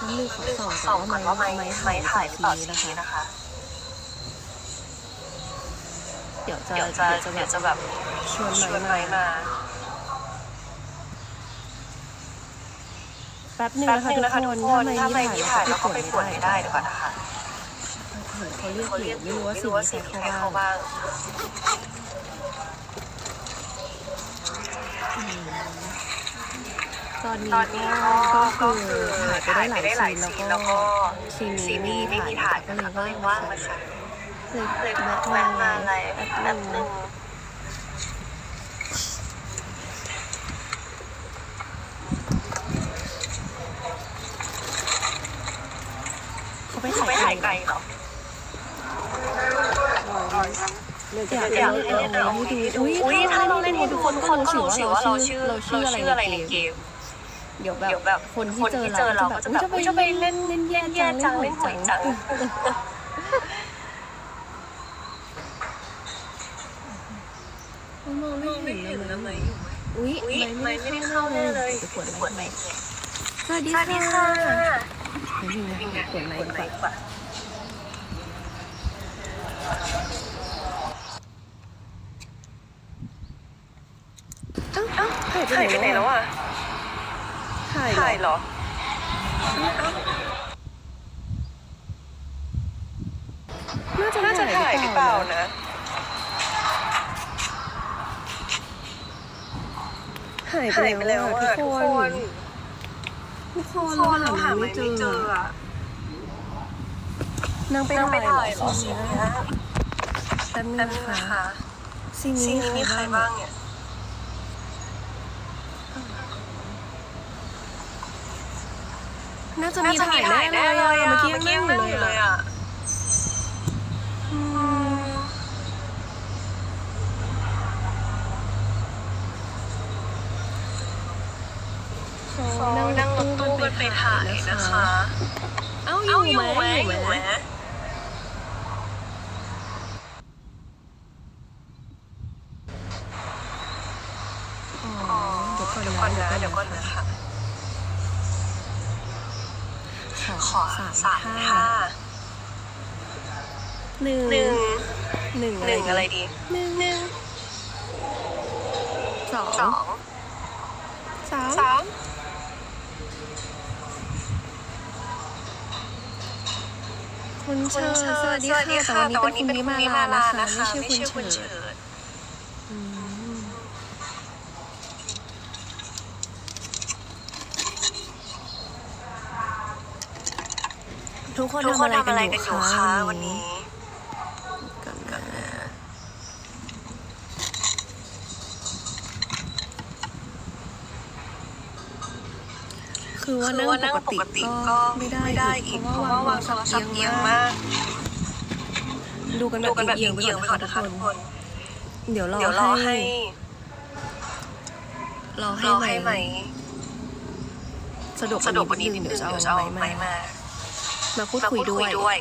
น้ำหนึ่งขอส่องสองก่อนว่าไม้ไม้ถ่าถ่ายยหรือทีนะคะเดี๋ยวจะเดี๋ยวจะเดี๋ยวจะแบบชวนไม้มาแป๊บหนึงนะคะนึงทุกนะคะทุกคนถ้าไม่มีถ่าถ่ายแล้ววเขาเขาไปปวดไม่ได้เดี๋ยวก่อนนะคะเขาเรียกเขาเรียกไม่รู้ว่าสิ่งรู้ว่านี้สิ่ใครงนี้เขาใครเข้าบ้าง ตอนนี้ตอนนี้ก็ก็ก็ก็คืคืออถ่าถ่ายยไปไปได้ได้หหลาลายยซีซีนนแล้แล้ววก็ก็ซีนซีนี้นไม่นี้มีไม่ถ่ายมีก็ถ่ายเลยก็ว่าเลยงว่างมามาค่ะค่ะเลยเลยแวะแวะมามาไลไลฟ์ฟ์แป๊บแป๊บนึนึงงเขาไปเขาไปถ่าถ่ายยไกไกลลเหรอเหรออยากอยากเล่เล่นนเอาเอาให้ให้ดูดูอุ้อุ้ยยถ้าถ้าเราเราเล่เล่นนให้ให้ทุทุกกคคนนก็ก็รู้รู้สิสิว่าว่าเราเราชื่ชื่ออเราเราชื่ชื่อออะอะไรไรในในเกเกมม เดี๋ยวแบเดี๋ยวแบบบคนที่คนเจอที่เราเจอเราก็ก็จะจะแบแบบบอุ้อุ้ยยจะจะไปไปเล่เล่นนเล่เล่นนแย่แย่จัจังงเล่เล่นนหหววยยจัจังงมองมองไม่ไม่เห็เห็นนเลเลยยไหมไหมอุ้ยอุ้ยไม่ไม่ไม่ไม่ได้ได้เข้าเข้าแน่แน่เลเลยยเดี๋ยวปปวดวดไหไหมมสวัสดีสวัสดีค่ะค่ะเดี๋ยวนี่นะคะปวดไหมปวดไหมดีกกว่าว่าเอ้าเอ้าถ่ายไปถ่ายไปไหไหนนแล้แล้ววอะอะ ถ่ายเหรอถ่ายเหรอน่าจะน่าจะถ่าถ่ายยหหรืรืออเปเปล่าล่านะนะหายถ่ายไปไปแล้แล้ววอะอะทุทุกกคคนนทุกคนทุกคนเราเราหาหาไม่ไม่เจเจอออะอะนางไปนั่งไปถ่าถ่ายยเหเหรรออซีซีนนนี้นี้แป๊บนึแป๊งบนึงนะนะคะคะซีนซีนี้นมีนี้ใคใครรบ้าบ้างงเนี่ย น่าจะน่ามีจะถ่ามียถ่ายแน่แน่เลเลยยอะอะเมื่อเมื่กี้อยังกี้นั่ยังงอยู่นั่งเลอยู่ยเลยอะอะอืมเขานั่นั่งงนั่งรรถถตู้ตู้กักันนไปไปถ่าถ่ายยนะนะคะคะ เอ้าอเอ้ายู่อยู่ไหมไหมอยู่อยู่ไหไหมมอ๋ออ๋อเดี๋ยวก่อนเดี๋ยวก่อนนะนะเดี๋เดี๋ยยววก่ก่ออนนนะนะ คะขอขอสามสามท่าท่าหนึ่งหนึ่งหนึ่งหนึ่งอะไรดีหนึ่งหนึ่งสองสองสามสามคุณคุเชิณญเชิญสวัสดีสวัสดีค่ะค่ะแต่แต่วัวันนนี้นี้เป็เป็นนคุคุณณวิวิมามาลาลานะนะคะคะ ไม่ไม่ใช่ใช่คุคุณณเฉิเฉิด ด อืม ทุกคนทุกทำคอะนไรทำกัอะไรนอกันยู่อยู่คะคะวัวันนนี้นี้กันนะคือว่าคือว่านั่นั่งงปปกกติติก็ก็ไม่ไม่ได้ได้อีอีกกเพเพราะราะว่าาวว่าวางงโทโทรรศัศัพพท์ท์เอีเอียยงงมามากกดูกันแบดูบกันแบบเอียงๆไปเอียงก่อนๆไปนะคะก่อนทุนะกคะคทุกนคนเดี๋ยวรอเดี๋ยวรอให้ให้รอให้รอไหมให้ไหมสะดวกสะดวกกกว่าว่านี้นี้นินิดดนึนึงงเดี๋เดี๋ยยววจะจะเอาเอาไม้ไม้มา มาพูดคุยด้วย